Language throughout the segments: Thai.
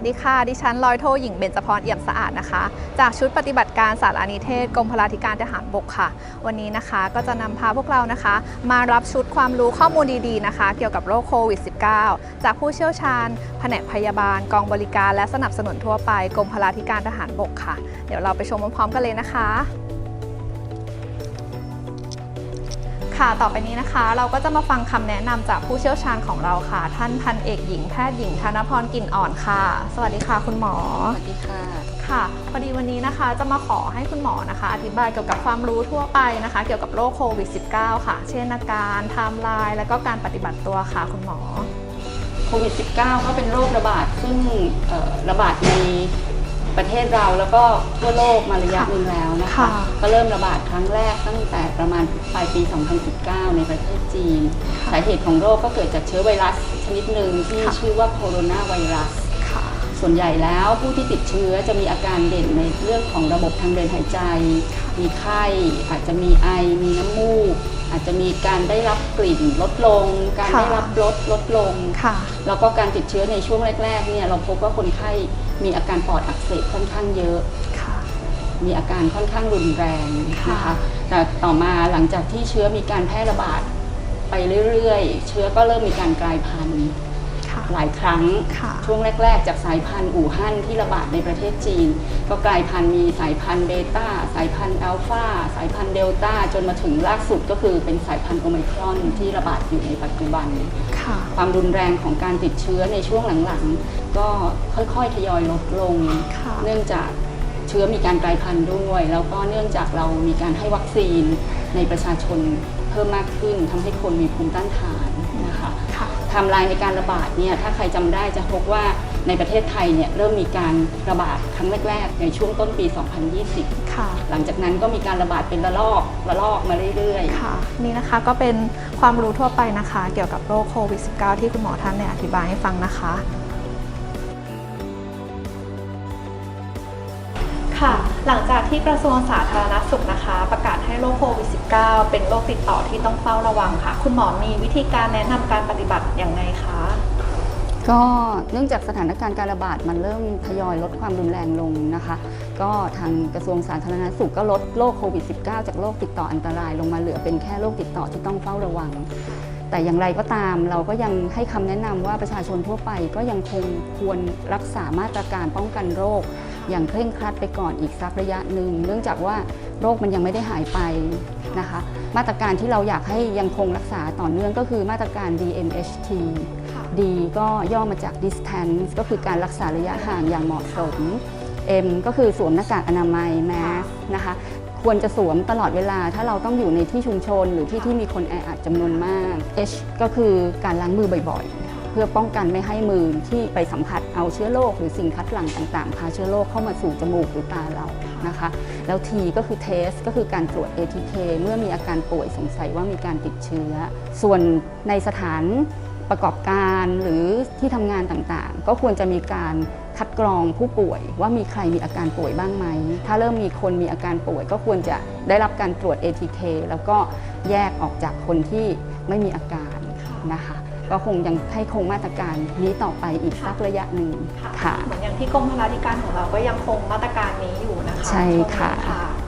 วัสดีค่ะ ดิฉันลอยโทหญิงเบญจพรเอี่ยมสะอาดนะคะ จากชุดปฏิบัติการสารอานิเทศกรมพลาธิการทหารบกค่ะ วันนี้นะคะก็จะนำพาพวกเรานะคะ มารับชุดความรู้ข้อมูลดีๆนะคะ เกี่ยวกับโรคโควิด -19 จากผู้เชี่ยวชาญ แผนกพยาบาล กองบริการและสนับสนุนทั่วไปกรมพลาธิการทหารบกค่ะ เดี๋ยวเราไปชมพร้อมๆกันเลยนะคะ ค่ะ ต่อไปนี้นะคะ เราก็จะมาฟังคำแนะนำจากผู้เชี่ยวชาญของเราค่ะ ท่านพันเอกหญิงแพทย์หญิงธนพรกลิ่นอ่อนค่ะ สวัสดีค่ะ คุณหมอ สวัสดีค่ะค่ะพอดีวันนี้นะคะจะมาขอให้คุณหมอนะคะ อธิบายเกี่ยวกับความรู้ทั่วไปนะคะ เกี่ยวกับโรคโควิด -19 ค่ะ เช่นอาการไทม์ไลน์และก็การปฏิบัติตัวค่ะ คุณหมอโควิด -19 ก็เป็นโรคระบาดซึ่งเอ่อระบาดใน ประเทศเราแล้วก็ทั่วโลกมาระยะหนึ่งแล้วนะคะ ค่ะ ก็เริ่มระบาดครั้งแรกตั้งแต่ประมาณปลายปี 2019 ในประเทศจีน สาเหตุของโรคก็เกิดจากเชื้อไวรัสชนิดหนึ่งที่ค่ะ ชื่อว่าโคโรนาไวรัส ค่ะ ส่วนใหญ่แล้วผู้ที่ติดเชื้อจะมีอาการเด่นในเรื่องของระบบทางเดินหายใจ มีไข้ อาจจะมีไอ มีน้ำมูก อาจจะมีการได้รับกลิ่นลดลง การค่ะ ได้รับรสลดลง ค่ะ แล้วก็การติดเชื้อในช่วงแรกๆเนี่ยเราพบว่าคนไข้ มีอาการปอดอักเสบค่อนข้างเยอะ ค่ะ มีอาการค่อนข้างรุนแรงนะค่ะ คะ แต่ต่อมาหลังจากที่เชื้อมีการแพร่ระบาดไปเรื่อยๆ เชื้อก็เริ่มมีการกลายพันธุ์ค่ะ หลายครั้งค่ะช่วงแรก ๆ จากสายพันธุ์อู่ฮั่นที่ระบาดในประเทศจีน ก็กลายพันธุ์มีสายพันธุ์เบต้าสายพันธุ์อัลฟาสายพันธุ์เดลต้าจนมาถึงล่าสุดก็คือเป็นสายพันธุ์โอไมครอนที่ระบาดอยู่ในปัจจุบันค่ะความรุนแรงของการติดเชื้อในช่วงหลังๆ ก็ค่อยๆทยอยลดลงค่ะเนื่องจากเชื้อมีการกลายพันธุ์ด้วย แล้วก็เนื่องจากเรามีการให้วัคซีนในประชาชนเพิ่มมากขึ้นทำให้คนมีภูมิต้านทานนะคะค่ะไทม์ไลน์ในการระบาดเนี่ยถ้าใครจำได้จะพบว่าในประเทศไทยเนี่ยเริ่มมีการระบาดครั้งแรกๆ ในช่วงต้นปี 2020 ค่ะ หลังจากนั้นก็มีการระบาดเป็นระลอกระลอกมาเรื่อยๆ ค่ะ นี่นะคะก็เป็นความรู้ทั่วไปนะคะ เกี่ยวกับโรคโควิด -19 ที่คุณหมอท่านเนี่ยอธิบายให้ฟังนะคะ หลังจากที่กระทรวงสาธารณสุขนะคะ ประกาศให้โรคโควิด -19 เป็นโรคติดต่อที่ต้องเฝ้าระวังค่ะ คุณหมอมีวิธีการแนะนำการปฏิบัติอย่างไรคะ ก็เนื่องจากสถานการณ์การระบาดมันเริ่มทยอยลดความรุนแรงลงนะคะ ก็ทางกระทรวงสาธารณสุขก็ลดโรคโควิด -19 จากโรคติดต่ออันตรายลงมาเหลือเป็นแค่โรคติดต่อที่ต้องเฝ้าระวัง แต่อย่างไรก็ตามเราก็ยังให้คำแนะนำว่าประชาชนทั่วไปก็ยังคงควรรักษามาตรการป้องกันโรค อย่างเคร่งครัดไปก่อนอีกสักระยะหนึ่ง เนื่องจากว่าโรคมันยังไม่ได้หายไปนะคะ มาตรการที่เราอยากให้ยังคงรักษาต่อเนื่องก็คือมาตรการ DMHT ค่ะ D ก็ย่อมาจาก distance ก็คือการรักษาระยะห่างอย่างเหมาะสม M ก็คือสวมหน้ากากอนามัย mask นะคะ ควรจะสวมตลอดเวลา ถ้าเราต้องอยู่ในที่ชุมชน หรือที่ที่มีคนแออัดจำนวนมาก H ก็คือการล้างมือบ่อยๆ เพื่อป้องกันไม่ให้มือที่ไปสัมผัสเอาเชื้อโรคหรือสิ่งคัดหลั่งต่างๆ พาเชื้อโรคเข้ามาสู่จมูกหรือตาเรานะคะ แล้ว T ก็คือ test ก็คือการตรวจ ATK เมื่อมีอาการป่วยสงสัยว่ามีการติดเชื้อ ส่วนในสถานประกอบการหรือที่ทำงานต่างๆ ก็ควรจะมีการ คัดกรองผู้ป่วยว่ามีใครมีอาการป่วยบ้างไหม ถ้าเริ่มมีคนมีอาการป่วย ก็ควรจะได้รับการตรวจ ATK แล้วก็แยกออกจากคนที่ไม่มีอาการนะคะ ก็คงยังให้คงมาตรการนี้ต่อไปอีกสักระยะหนึ่งค่ะ เหมือนอย่างที่กรมพลาธิการของเราก็ยังคงมาตรการนี้อยู่นะคะ ใช่ค่ะช่วงนี้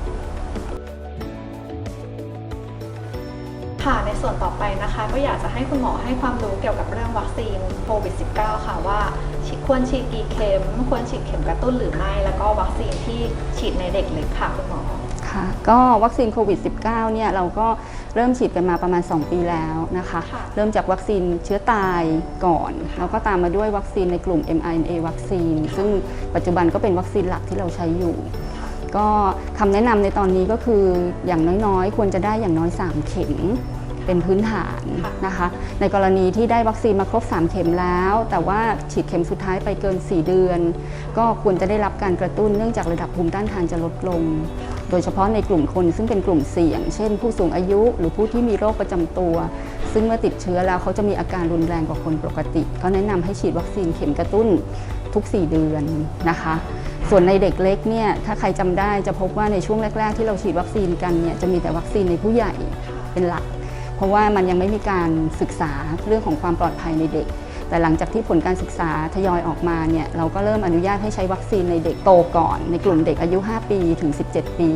ค่ะในส่วนต่อไปนะคะ ก็อยากจะให้คุณหมอให้ความรู้เกี่ยวกับเรื่องวัคซีนโควิด -19 ค่ะว่าฉีด ควรฉีดกี่เข็ม ควรฉีดเข็มกระตุ้นหรือไม่ แล้วก็วัคซีนที่ฉีดในเด็กเล็กค่ะคุณหมอ ค่ะก็วัคซีนโควิด -19 เนี่ยเราก็เริ่มฉีดกันมาประมาณ 2 ปีแล้วนะคะ ค่ะเริ่มจากวัคซีนเชื้อตายก่อน แล้วก็ตามมาด้วยวัคซีนในกลุ่ม mRNA วัคซีน ซึ่งปัจจุบันก็เป็นวัคซีนหลักที่เราใช้อยู่ ก็คำแนะนำในตอนนี้ก็คืออย่างน้อยๆ ควรจะได้อย่างน้อย 3 เข็ม เป็นพื้นฐานค่ะนะคะ ในกรณีที่ได้วัคซีนมาครบ 3 เข็มแล้ว แต่ว่าฉีดเข็มสุดท้ายไปเกิน 4 เดือน ก็ควรจะได้รับการกระตุ้นเนื่องจากระดับภูมิต้านทานจะลดลง โดยเฉพาะในกลุ่มคนซึ่งเป็นกลุ่มเสี่ยง เช่น ผู้สูงอายุ หรือผู้ที่มีโรคประจำตัว ซึ่งเมื่อติดเชื้อแล้วเขาจะมีอาการรุนแรงกว่าคนปกติก็แนะนำให้ฉีดวัคซีนเข็มกระตุ้นทุก 4 เดือนนะคะส่วนในเด็กเล็กเนี่ยถ้าใครจำได้จะพบว่าในช่วงแรก ๆ ที่เราฉีดวัคซีนกันเนี่ยจะมีแต่วัคซีนในผู้ใหญ่เป็นหลัก เพราะว่ามันยังไม่มีการศึกษาเรื่องของความปลอดภัยในเด็ก แต่หลังจากที่ผลการศึกษาทยอยออกมาเนี่ยเราก็เริ่มอนุญาตให้ใช้วัคซีนในเด็กโตก่อน ในกลุ่มเด็กอายุ 5 ปีถึง 17 ปี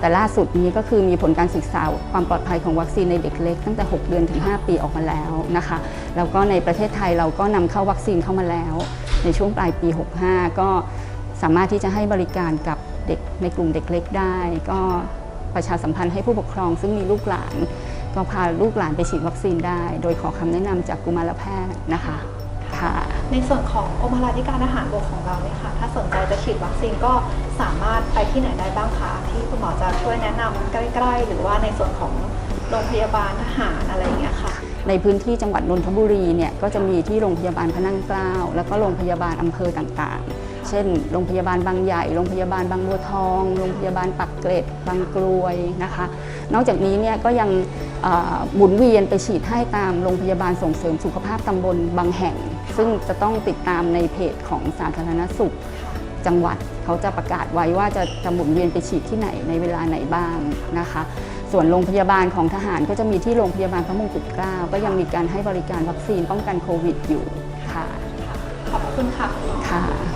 แต่ล่าสุดนี้ก็คือมีผลการศึกษาความปลอดภัยของวัคซีนในเด็กเล็กตั้งแต่ 6 เดือนถึง 5 ปีออกมาแล้วนะคะแล้วก็ในประเทศไทยเราก็นำเข้าวัคซีนเข้ามาแล้ว ในช่วงปลายปี 65 ก็สามารถที่จะให้บริการกับเด็กในกลุ่มเด็กเล็กได้ ก็ประชาสัมพันธ์ให้ผู้ปกครองซึ่งมีลูกหลาน ก็พาลูกหลานไปฉีดวัคซีนได้ โดยขอคำแนะนำจากกุมารแพทย์นะคะค่ะในส่วนของกรมพลาธิการทหารบกของเราเนี่ยค่ะ ถ้าสนใจจะฉีดวัคซีนก็สามารถไปที่ไหนได้บ้างคะที่คุณหมอจะช่วยแนะนำใกล้ๆ หรือว่าในส่วนของโรงพยาบาลทหารอะไรอย่างเงี้ยค่ะในพื้นที่จังหวัดนนทบุรีเนี่ยก็จะมีที่โรงพยาบาลพระนั่งเกล้าแล้วก็โรงพยาบาลอำเภอต่างๆ เช่น โรงพยาบาลบางใหญ่ โรงพยาบาลบางบัวทอง โรงพยาบาลปักเกร็ด บางกรวยนะคะ นอกจากนี้เนี่ยก็ยังเอ่อหมุนเวียนไปฉีดให้ตามโรงพยาบาลส่งเสริมสุขภาพตำบลบางแห่ง ซึ่งจะต้องติดตามในเพจของสาธารณสุขจังหวัดเขาจะประกาศไว้ว่าจะจะหมุนเวียนไปฉีดที่ไหนในเวลาไหนบ้างนะคะ ส่วนโรงพยาบาลของทหารก็จะมีที่โรงพยาบาลพระมงกุฎเกล้าก็ยังมีการให้บริการวัคซีนป้องกันโควิดอยู่ค่ะ ขอบคุณค่ะคุณหมอค่ะ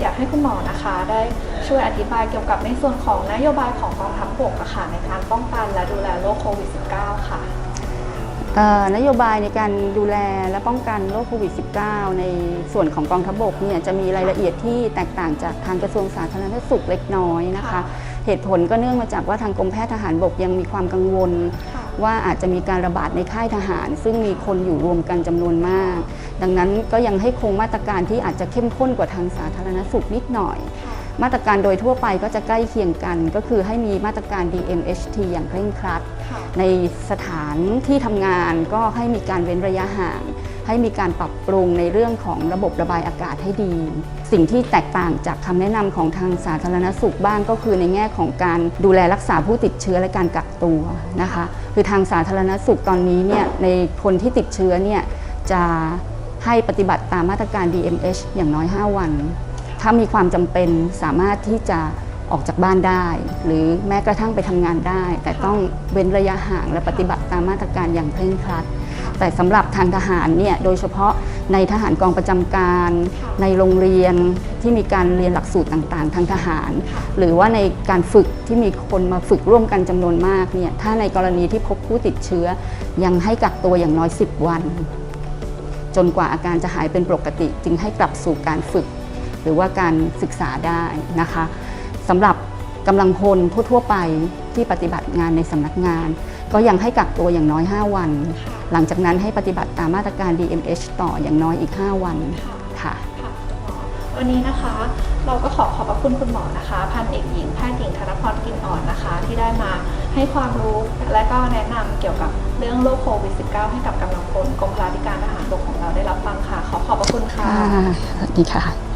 อยากให้คุณหมอนะคะได้ช่วยอธิบายเกี่ยวกับในส่วนของนโยบายของกองทัพบกอะค่ะในการป้องกันและดูแลโรคโควิด -19 ค่ะนโยบายในการดูแลและป้องกันโรคโควิด -19 ในส่วนของกองทัพบกเนี่ยจะมีรายละเอียดที่แตกต่างจากทางกระทรวงสาธารณสุขเล็กน้อยนะคะคะเหตุผลก็เนื่องมาจากว่าทางกรมแพทย์ทหารบกยังมีความกังวล ว่าอาจจะมีการระบาดในค่ายทหาร ซึ่งมีคนอยู่รวมกันจำนวนมาก ดังนั้นก็ยังให้คงมาตรการที่อาจจะเข้มข้นกว่าทางสาธารณสุขนิดหน่อย มาตรการโดยทั่วไปก็จะใกล้เคียงกัน ก็คือให้มีมาตรการ DMHT อย่างเคร่งครัดค่ะในสถานที่ทำงานก็ให้มีการเว้นระยะห่าง ให้มีการปรับปรุงในเรื่องของระบบระบายอากาศให้ดี สิ่งที่แตกต่างจากคำแนะนำของทางสาธารณสุขบ้างก็คือในแง่ของการดูแลรักษาผู้ติดเชื้อและการกักตัวนะคะ คือทางสาธารณสุขตอนนี้เนี่ยในคนที่ติดเชื้อเนี่ยจะให้ปฏิบัติตามมาตรการ DMH อย่างน้อย 5 วัน ถ้ามีความจำเป็นสามารถที่จะออกจากบ้านได้ หรือแม้กระทั่งไปทำงานได้ แต่ต้องเว้นระยะห่างและปฏิบัติตามมาตรการอย่างเคร่งครัด แต่สำหรับทางทหารเนี่ยโดยเฉพาะในทหารกองประจำการค่ะในโรงเรียนที่มีการเรียนหลักสูตรต่างๆ ทางทหาร หรือว่าในการฝึกที่มีคนมาฝึกร่วมกันจำนวนมากเนี่ยถ้าในกรณีที่พบผู้ติดเชื้อ ยังให้กักตัวอย่างน้อย 10 วัน จนกว่าอาการจะหายเป็นปกติ จึงให้กลับสู่การฝึก หรือว่าการศึกษาได้นะคะสำหรับกำลังพลทั่วๆไปที่ปฏิบัติงานในสำนักงาน ก็ยังให้กักตัวอย่างน้อย 5 วัน หลังจากนั้นให้ปฏิบัติตามมาตรการ DMH ต่ออย่างน้อยอีก 5 วันค่ะค่ะคุณหมอวันนี้นะคะ เราก็ขอขอบพระคุณคุณหมอนะคะ พันเอกหญิงแพทย์หญิงธนพรกลินอ่อนนะคะ ที่ได้มาให้ความรู้และก็แนะนำเกี่ยวกับเรื่องโรคโควิด -19 ให้กับกำลังพลกรมพลาธิการทหารบกของเราได้รับฟังค่ะ ขอขอบพระคุณค่ะสวัสดีค่ะ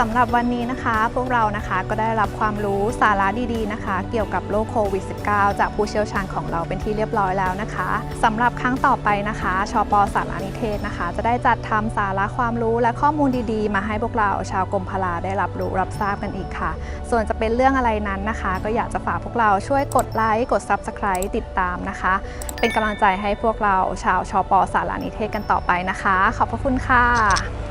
สำหรับวันนี้นะคะ พวกเรานะคะก็ได้รับความรู้สาระดีๆนะคะ เกี่ยวกับโรคโควิด -19 จากผู้เชี่ยวชาญของเราเป็นที่เรียบร้อยแล้วนะคะสำหรับครั้งต่อไปนะคะชปสารนิเทศนะคะ จะได้จัดทำสาระความรู้และข้อมูลดีๆ มาให้พวกเราชาวกรมพลาได้รับรู้รับทราบกันอีกค่ะ ส่วนจะเป็นเรื่องอะไรนั้นนะคะ ก็อยากจะฝากพวกเราช่วยกดไลค์กด Subscribe ติดตามนะคะ เป็นกำลังใจให้พวกเราชาวชปสารนิเทศกันต่อไปนะคะ ขอบพระคุณค่ะ